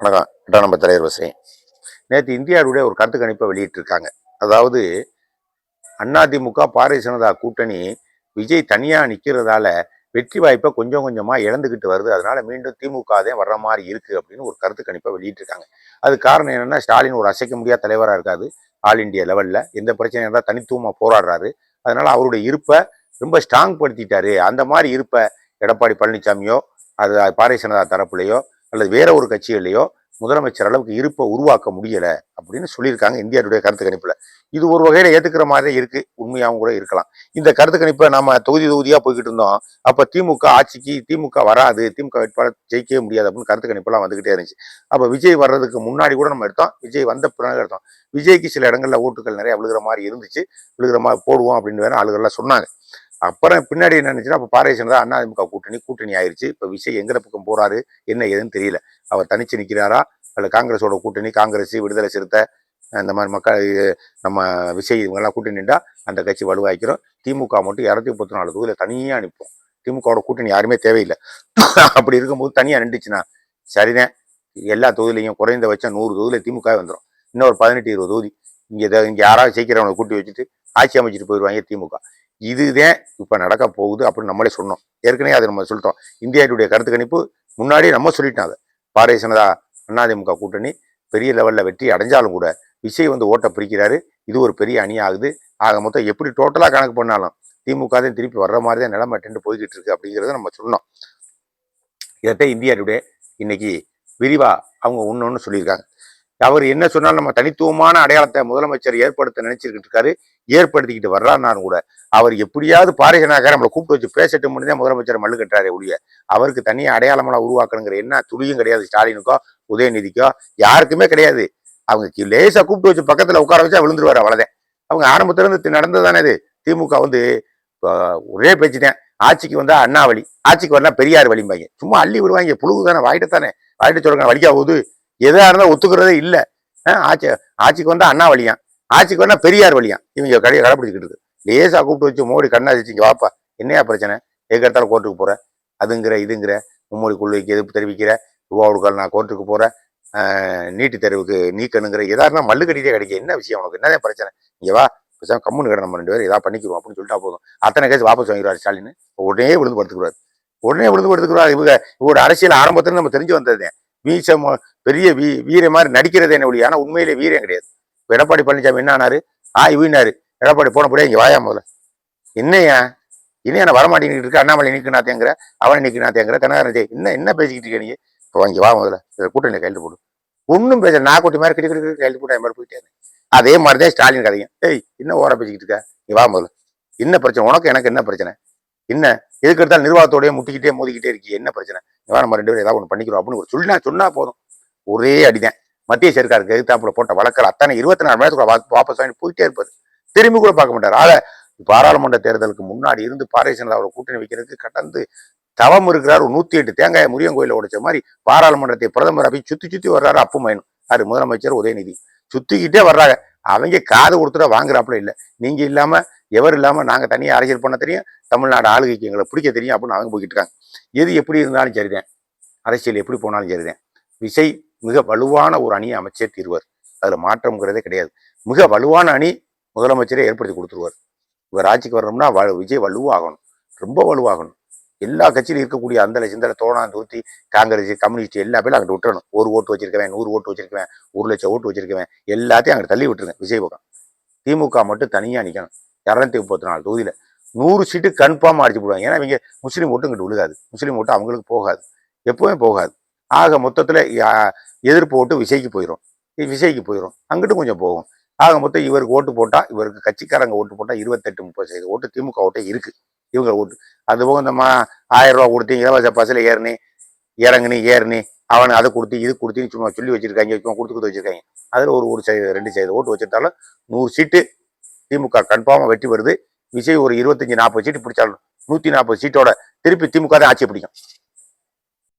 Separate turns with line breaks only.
வணக்கம். இதான் நம்ம தலைவர் வசேன் நேற்று இந்தியாவுடைய ஒரு கருத்து கணிப்பை வெளியிட்டிருக்காங்க. அதாவது அதிமுக பாரதிய ஜனதா கூட்டணி விஜய் தனியாக நிற்கிறதால வெற்றி வாய்ப்பை கொஞ்சம் கொஞ்சமாக இழந்துக்கிட்டு வருது. அதனால மீண்டும் திமுக தான் வர்ற மாதிரி இருக்குது அப்படின்னு ஒரு கருத்து கணிப்பை வெளியிட்டிருக்காங்க. அது காரணம் என்னென்னா ஸ்டாலின் ஒரு அசைக்க முடியாத தலைவராக இருக்காது ஆல் இந்தியா லெவலில் எந்த பிரச்சனையாக இருந்தால் தனித்துவமாக போராடுறாரு. அதனால் அவருடைய இருப்பை ரொம்ப ஸ்ட்ராங் படுத்திட்டாரு. அந்த மாதிரி இருப்பை எடப்பாடி பழனிசாமியோ அது பாரதிய ஜனதா தரப்புலையோ அல்லது வேற ஒரு கட்சிகளையோ முதலமைச்சர் அளவுக்கு இருப்பை உருவாக்க முடியலை அப்படின்னு சொல்லியிருக்காங்க இந்தியாவுடைய கருத்து கணிப்பில். இது ஒரு வகையில் ஏற்றுக்கிற மாதிரி இருக்கு. உண்மையாகவும் கூட இருக்கலாம். இந்த கருத்து கணிப்பை நம்ம தொகுதி தொகுதியாக போய்கிட்டு இருந்தோம். அப்போ திமுக ஆட்சிக்கு திமுக வராது. திமுக வேட்பாளர் ஜெயிக்கவே முடியாது அப்படின்னு கருத்து கணிப்பெல்லாம் வந்துகிட்டே இருந்துச்சு. அப்போ விஜய் வர்றதுக்கு முன்னாடி கூட நம்ம எடுத்தோம். விஜய் வந்த பிறகு எடுத்தோம். விஜய்க்கு சில இடங்களில் ஓட்டுகள் நிறைய விழுகிற மாதிரி இருந்துச்சு. விழுகிற மாதிரி போடுவோம் அப்படின்னு வேற ஆளுகள்லாம் சொன்னாங்க. அப்புறம் பின்னாடி என்ன நினைச்சுன்னா இப்போ பாரதிய அண்ணா அதிமுக கூட்டணி கூட்டணி ஆயிருச்சு. இப்போ விஜய் எங்கிற பக்கம் போறாரு என்ன ஏதுன்னு தெரியல. அவர் தனிச்சு நிற்கிறாரா அல்ல காங்கிரஸோட கூட்டணி காங்கிரஸ் விடுதலை சிறுத்தை இந்த மாதிரி மக்கள் நம்ம விஜய் இவங்கெல்லாம் கூட்டணி நின்றா அந்த கட்சி வலுவாய்க்கிறோம். திமுக மட்டும் இரநூத்தி முப்பத்தி நாலு தொகுதியில் தனியாக நிற்போம் திமுகவோட கூட்டணி யாருமே தேவையில்லை. அப்படி இருக்கும்போது தனியாக நின்றுச்சுன்னா சரிதான் எல்லா தொகுதியிலையும் குறைந்தபட்சம் நூறு தொகுதியில் திமுக வந்துடும் இன்னொரு பதினெட்டு இருபது தொகுதி. இங்கே இங்கே யாராவது சீக்கிரவனை கூட்டி வச்சுட்டு ஆட்சி அமைச்சிட்டு போயிடுவாங்க திமுக. இதுதான் இப்போ நடக்க போகுது அப்படின்னு நம்மளே சொன்னோம். ஏற்கனவே அதை நம்ம சொல்லிட்டோம். இந்தியாவுடைய கருத்து கணிப்பு முன்னாடியே நம்ம சொல்லிட்டோம் அதை பாரதிய ஜனதா அதிமுக கூட்டணி பெரிய லெவலில் வெற்றி அடைஞ்சாலும் கூட விஜய் வந்து ஓட்டை பிரிக்கிறாரு. இது ஒரு பெரிய அணி ஆகுது ஆக மொத்தம் எப்படி டோட்டலாக கணக்கு பண்ணாலும் திமுக தான் திருப்பி வர்ற மாதிரி தான் நிலைமை டெண்டு போய்கிட்டு இருக்கு அப்படிங்கிறத நம்ம சொன்னோம். இதைத்தான் இந்தியாவுடைய இன்னைக்கு விரிவா அவங்க ஒன்று ஒன்று சொல்லியிருக்காங்க. அவர் என்ன சொன்னாலும் நம்ம தனித்துவமான அடையாளத்தை முதலமைச்சர் ஏற்படுத்த நினைச்சிருக்கிட்டு இருக்காரு ஏற்படுத்திக்கிட்டு வர்றாருனாலும் கூட அவர் எப்படியாவது பாரதியனாக நம்மளை கூப்பிட்டு வச்சு பேசட்டு முடிஞ்சா முதலமைச்சர் மல்லு கட்டுறாரு ஒழிய அவருக்கு தனியாக அடையாளமெல்லாம் உருவாக்கணுங்கிற என்ன துளியும் கிடையாது ஸ்டாலினுக்கோ உதயநிதிக்கோ யாருக்குமே கிடையாது. அவங்க லேசாக கூப்பிட்டு வச்சு பக்கத்தில் உட்கார வச்சா விழுந்துருவார் அவ்வளோதான் அவங்க ஆரம்பத்திலிருந்து இருந்து நடந்ததானே இது. திமுக வந்து ஒரே பேச்சுட்டேன் ஆட்சிக்கு வந்தா அண்ணா வழி ஆட்சிக்கு வரலாம் பெரியார் வழிம்பாங்க சும்மா அள்ளி விடுவாங்க புழுகு தானே வாயிட்டு தானே வாயிட்டு சொல்றாங்க வலிக்கா போகுது. எதா இருந்தால் ஒத்துக்கிறதே இல்லை. ஆட்சி ஆட்சிக்கு வந்தால் அண்ணா வழியான் ஆட்சிக்கு வந்தால் பெரியார் வழியான் இவங்க கடையை கடைப்பிடிச்சிக்கிட்டு இருக்கு லேசாக கூப்பிட்டு வச்சு மோடி கண்ணாதிச்சு இங்க வாப்பா என்னையா பிரச்சனை? எதுக்கெடுத்தாலும் கோர்ட்டுக்கு போகிறேன் அதுங்கிற இதுங்கிற மும்மொழி கொள்கைக்கு எதிர்ப்பு தெரிவிக்கிற ரூபா நான் கோர்ட்டுக்கு போகிறேன் நீட்டு தேர்வுக்கு நீக்கணுங்கிற எதா இருந்தால் மல்லு கட்டிட்டே கிடைக்கும் என்ன விஷயம் உனக்கு? என்னதான் பிரச்சனை? இங்கே வா பேசாமல் கம்முன்னு கடை நம்ம ரெண்டு பேரும். ஏதாவது பண்ணிக்கிறோம் அப்படின்னு சொல்லிட்டா போதும். அத்தனை கேஸ் வாபஸ் வாங்கிடுவார் ஸ்டாலின். உடனே விழுந்து படுத்துக்கிறார் உடனே விழுந்து படுத்துக்கிறார் இவங்க இவரோட அரசியல் ஆரம்பத்துல நம்ம தெரிஞ்சு வந்தது. வீச பெரிய வீ வீர மாதிரி நடிக்கிறது என்ன ஒழிய ஆனால் உண்மையிலே வீரம் கிடையாது. எடப்பாடி பழனிசாமி என்ன ஆனாரு? ஆய் வீணாரு. எடப்பாடி போனபடியே இங்கே வாயா முதல்ல. என்னையா? இன்னும் என்ன வரமாட்டேங்கிட்டு இருக்கு? அண்ணாமலை நிற்கணும் தேங்குற அவனை நிற்கணும் தேங்குற கனகரன் ஜெய். என்ன என்ன பேசிக்கிட்டு இருக்க நீங்க இப்போ வாங்கி வா முதல்ல. இதை கூட்டணி கையில் போடு. ஒன்றும் பேச நான் கூட்டி மாதிரி கிட்ட கிட்ட கையில் போட்டு மாதிரி போயிட்டேன் அதே மாதிரி தான் ஸ்டாலின் கதையும். ஏய் இன்னும் ஓர பேசிக்கிட்டு இருக்கா? நீ வா முதல்ல. என்ன பிரச்சனை? உனக்கு எனக்கு என்ன பிரச்சனை? என்ன? எதுக்கு எடுத்தாலும் நிர்வாகத்தோடய முட்டிக்கிட்டே மோதிக்கிட்டே இருக்கி என்ன பிரச்சனை? நம்ம ரெண்டு பேரும் ஏதாவது ஒன்று பண்ணிக்கிறோம் அப்படின்னு ஒரு சொல்லினா சொன்னா போதும். ஒரே அடிதான். மத்திய சர்க்காருக்கு எதிர்த்தாப்புல போட்ட வழக்கில் அத்தனை இருபத்தி நாலு மணி நேரத்துக்கு வாபஸ் வாங்கி போயிட்டே இருப்பார். திரும்பி கூட பார்க்க மாட்டார். ஆக பாராளுமன்ற தேர்தலுக்கு முன்னாடி இருந்து பாரதிய அவரை கூட்டணி வைக்கிறதுக்கு கடந்து தவம் இருக்கிறார். ஒரு நூத்தி எட்டு தேங்காய் முருகன் கோயில உடைச்ச மாதிரி பாராளுமன்றத்தை பிரதமர் அப்படி சுத்தி சுத்தி வர்றாரு அப்பு மயனும் அது முதலமைச்சர் உதயநிதி. சுத்திக்கிட்டே வர்றாங்க. அவங்க காது கொடுத்துட்டு வாங்குறாப்புல இல்லை. நீங்க இல்லாம எவர் இல்லாமல் நாங்கள் தனியாக அரசியல் பண்ண தெரியும் தமிழ்நாடு ஆளுகைக்கு எங்களை பிடிக்க தெரியும் அப்படின்னு அவங்க போய்கிட்டு இருக்காங்க. எது எப்படி இருந்தாலும் சரிதான். அரசியல் எப்படி போனாலும் சரிதான். விஜய் மிக வலுவான ஒரு அணியை அமைச்சே தீர்வார். அதில் மாற்றம்ங்கிறதே கிடையாது. மிக வலுவான அணி முதலமைச்சரே ஏற்படுத்தி கொடுத்துருவார். இவர் ஆட்சிக்கு வரணும்னா விஜய் வலுவாகணும். ரொம்ப வலுவாகணும். எல்லா கட்சியிலும் இருக்கக்கூடிய அந்த சிந்தனை தோணா ஊற்றி காங்கிரஸ் கம்யூனிஸ்ட் எல்லா பேரும் அங்கிட்டு விட்டுறணும். ஒரு ஓட்டு வச்சிருக்கவேன் நூறு ஓட்டு வச்சிருக்கவேன் ஒரு லட்சம் ஓட்டு வச்சிருக்கவேன் எல்லாத்தையும் அங்கிட்டு தள்ளி விட்டுருங்க விஜய் பக்கம். திமுக மட்டும் தனியாக நிற்கணும் இரநூத்தி முப்பத்தி நாலு தொகுதியில். நூறு சீட்டு கன்ஃபார்மாக அடிச்சு போடுவாங்க. ஏன்னா இவங்க முஸ்லீம் ஓட்டு இங்கிட்டு விழுகாது. முஸ்லீம் ஓட்டு அவங்களுக்கு போகாது. எப்பவுமே போகாது. ஆக மொத்தத்தில் எதிர்ப்பு ஓட்டு விசைக்கு போயிடும் விசைக்கு போயிடும் அங்கிட்டும் கொஞ்சம் போகும். ஆக மொத்தம் இவருக்கு ஓட்டு போட்டால் இவருக்கு கட்சிக்காரங்க ஓட்டு போட்டால் இருபத்தெட்டு முப்பது சதவீதம் ஓட்டு திமுக ஓட்டே இருக்குது இவங்க ஓட்டு. அது போக இந்த மா ஆயிரம் ரூபா கொடுத்து இலவச பஸ்ஸில் ஏறினி இறங்குனி ஏறினி அவனை அதை கொடுத்து இது கொடுத்து சும்மா சொல்லி வச்சிருக்காங்க சும்மா கொடுத்து கொடுத்து வச்சிருக்காங்க. அதில் ஒரு ஒரு சதவீதம் ரெண்டு சதவீதம் ஓட்டு வச்சிருந்தாலும் நூறு சீட்டு திமுக கன்ஃபார்மாக வெற்றி வருது விஜய் ஒரு இருபத்தஞ்சி நாற்பது சீட்டு பிடிச்சாலும் நூற்றி நாற்பது சீட்டோட திருப்பி திமுக தான் ஆட்சி பிடிக்கும்.